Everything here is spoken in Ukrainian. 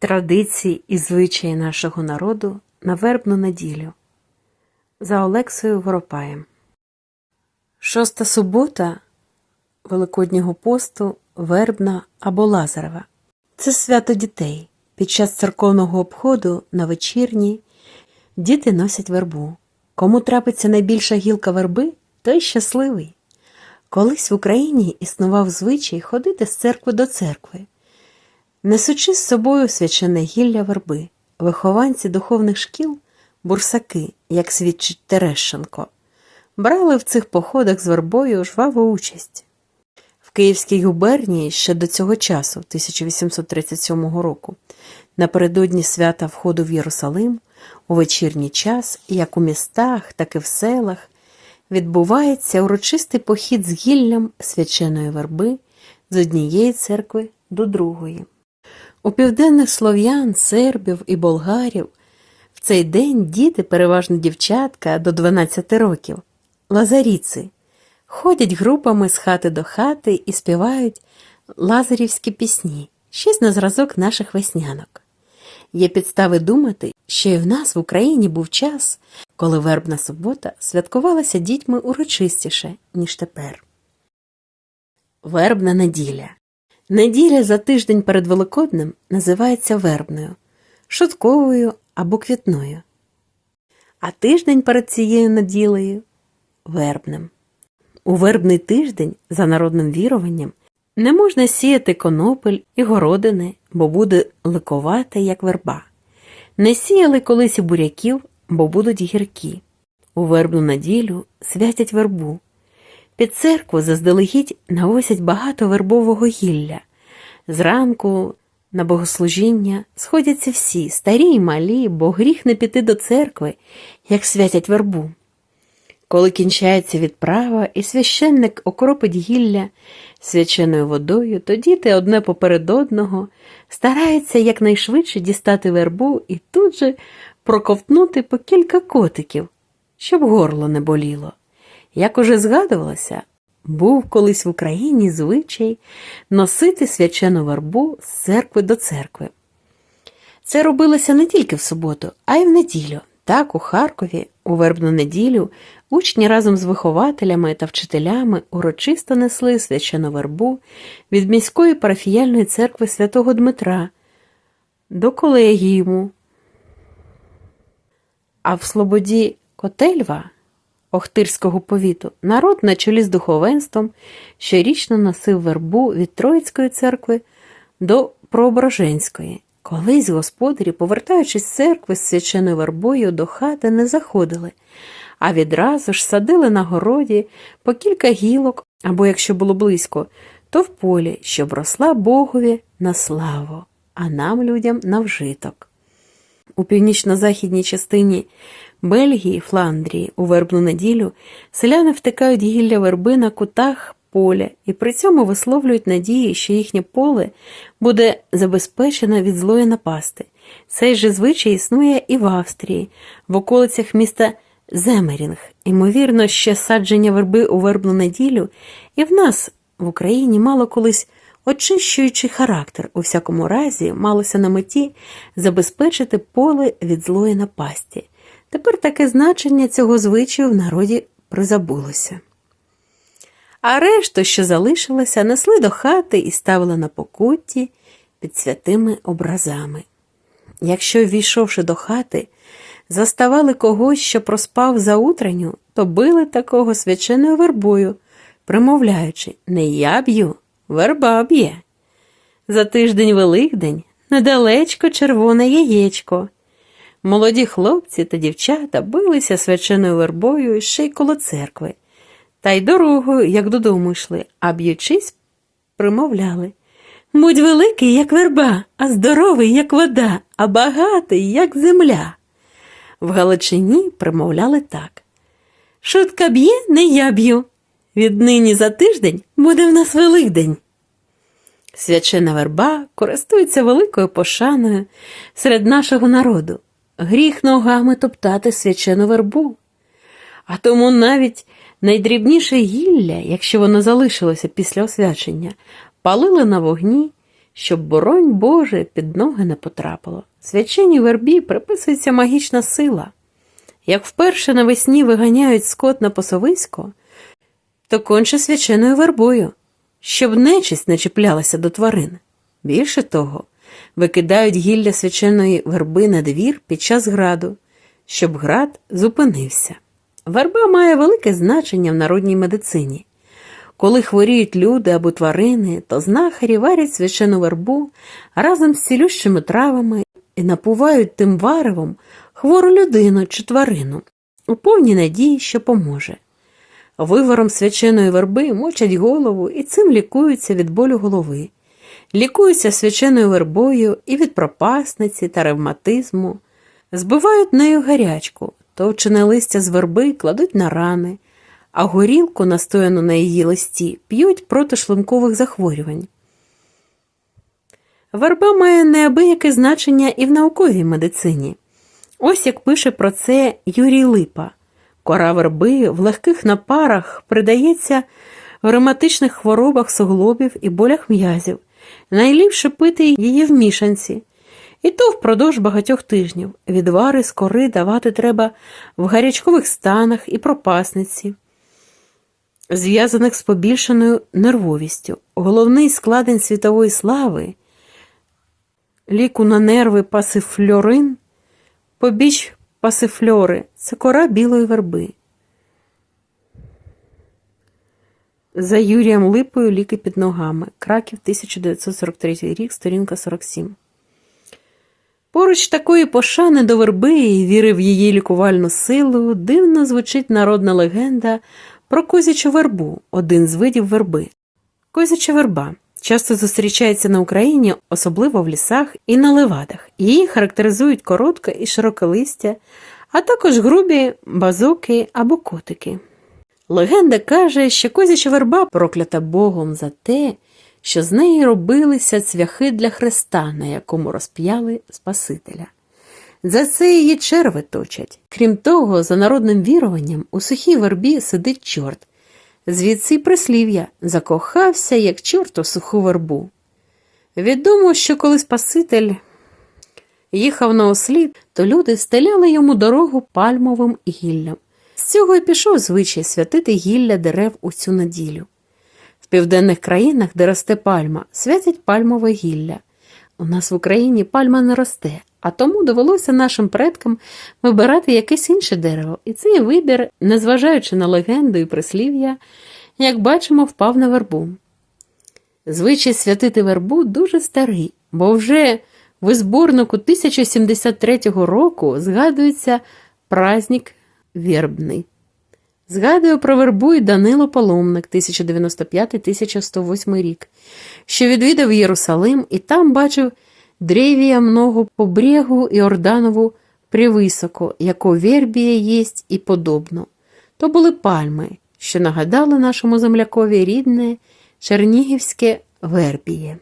Традиції і звичаї нашого народу на вербну неділю за Олексою Воропаєм. Шоста субота Великоднього посту вербна або Лазарева. Це свято дітей. Під час церковного обходу на вечірні діти носять вербу. Кому трапиться найбільша гілка верби, той щасливий. Колись в Україні існував звичай ходити з церкви до церкви. Несучи з собою свячене гілля верби, вихованці духовних шкіл, бурсаки, як свідчить Терещенко, брали в цих походах з вербою жваву участь. В Київській губернії ще до цього часу, 1837 року, напередодні свята входу в Єрусалим, у вечірній час, як у містах, так і в селах, відбувається урочистий похід з гіллям свяченої верби з однієї церкви до другої. У південних слов'ян, сербів і болгарів в цей день діти, переважно дівчатка до 12 років, лазаріци, ходять групами з хати до хати і співають лазарівські пісні, щось на зразок наших веснянок. Є підстави думати, що і в нас в Україні був час, коли вербна субота святкувалася дітьми урочистіше, ніж тепер. Вербна неділя. Неділя за тиждень перед Великоднем називається вербною, шутковою або квітною. А тиждень перед цією неділею вербним. У вербний тиждень, за народним віруванням, не можна сіяти конопель і городини, бо буде ликувати, як верба. Не сіяли колись і буряків, бо будуть гіркі. У вербну неділю святять вербу. Під церкву заздалегідь навозять багато вербового гілля. Зранку на богослужіння сходяться всі, старі й малі, бо гріх не піти до церкви, як святять вербу. Коли кінчається відправа і священник окропить гілля свяченою водою, то діти одне поперед одного стараються якнайшвидше дістати вербу і тут же проковтнути по кілька котиків, щоб горло не боліло. Як уже згадувалося, був колись в Україні звичай носити свячену вербу з церкви до церкви. Це робилося не тільки в суботу, а й в неділю. Так, у Харкові, у вербну неділю, учні разом з вихователями та вчителями урочисто несли свячену вербу від міської парафіяльної церкви святого Дмитра до колегіуму. А в Слободі Котельва Охтирського повіту народ на чолі з духовенством щорічно носив вербу від Троїцької церкви до Проображенської. Колись господарі, повертаючись з церкви з свяченою вербою до хати, не заходили, а відразу ж садили на городі по кілька гілок, або, якщо було близько, то в полі, щоб росла Богові на славу, а нам, людям, на вжиток. У північно-західній частині Бельгії, Фландрії у вербну неділю селяни втикають гілля верби на кутах поля і при цьому висловлюють надії, що їхнє поле буде забезпечено від злої напасти. Цей же звичай існує і в Австрії, в околицях міста Земерінг. Ймовірно, що садження верби у вербну неділю і в нас в Україні мало колись очищуючий характер, у всякому разі, малося на меті забезпечити поле від злої напасті. Тепер таке значення цього звичаю в народі призабулося. А решту, що залишилося, несли до хати і ставили на покутті під святими образами. Якщо, ввійшовши до хати, заставали когось, що проспав за утренню, то били такого свяченою вербою, примовляючи не я б'ю, верба б'є. За тиждень Великдень недалечко червоне яєчко. Молоді хлопці та дівчата билися свяченою вербою ще й коло церкви, та й дорогою, як додому йшли, а б'ючись, примовляли Будь великий, як верба, а здоровий, як вода, а багатий, як земля. В Галичині примовляли так Шутка б'є, не я б'ю. Віднині за тиждень буде в нас Великдень. Свячена верба користується великою пошаною серед нашого народу. Гріх ногами топтати свячену вербу. А тому навіть найдрібніше гілля, якщо воно залишилося після освячення, палили на вогні, щоб, боронь Боже, під ноги не потрапило. Свяченій вербі приписується магічна сила. Як вперше навесні виганяють скот на пасовисько, то конче свяченою вербою, щоб нечисть не чіплялася до тварин. Більше того, викидають гілля свяченої верби на двір під час граду, щоб град зупинився. Верба має велике значення в народній медицині. Коли хворіють люди або тварини, то знахарі варять свячену вербу разом з цілющими травами і напувають тим варевом хвору людину чи тварину у повній надії, що поможе. Вивором свяченої верби мочать голову і цим лікуються від болю голови, лікуються свяченою вербою і від пропасниці та ревматизму, збивають нею гарячку, товчене листя з верби кладуть на рани, а горілку, настояну на її листі, п'ють проти шлункових захворювань. Верба має неабияке значення і в науковій медицині. Ось як пише про це Юрій Липа. Кора верби в легких напарах придається в ревматичних хворобах суглобів і болях м'язів. Найліпше пити її в мішанці. І то впродовж багатьох тижнів. Відвари з кори давати треба в гарячкових станах і пропасниці, зв'язаних з побільшеною нервовістю. Головний складень світової слави, ліку на нерви пасифльорин, побіч пасифльори це кора білої верби. За Юрієм Липою ліки під ногами. Краків, 1943 рік, сторінка 47. Поруч такої пошани до верби і віри в її лікувальну силу дивно звучить народна легенда про козячу вербу, один з видів верби. Козяча верба часто зустрічається на Україні, особливо в лісах і на левадах. Її характеризують коротке і широке листя, а також грубі базоки або котики. Легенда каже, що козяча верба проклята Богом за те, що з неї робилися цвяхи для хреста, на якому розп'яли Спасителя. За це її черви точать. Крім того, за народним віруванням, у сухій вербі сидить чорт. Звідси й прислів'я закохався, як чорт у суху вербу. Відомо, що коли Спаситель їхав на ослід, то люди стеляли йому дорогу пальмовим гіллям. З цього й пішов звичай святити гілля дерев у цю неділю. В південних країнах, де росте пальма, святять пальмове гілля. У нас в Україні пальма не росте, а тому довелося нашим предкам вибирати якесь інше дерево, і цей вибір, незважаючи на легенду і прислів'я, як бачимо, впав на вербу. Звичай святити вербу дуже старий, бо вже в зборнику 1073 року згадується праздник Вербний. Згадує про вербу і Данило Паломник 1095-1108 рік, що відвідав Єрусалим і там бачив древія много по брегу Іорданову привисоко, яко вербія єсть і подобно. То були пальми, що нагадали нашому землякові рідне Чернігівське вербіє.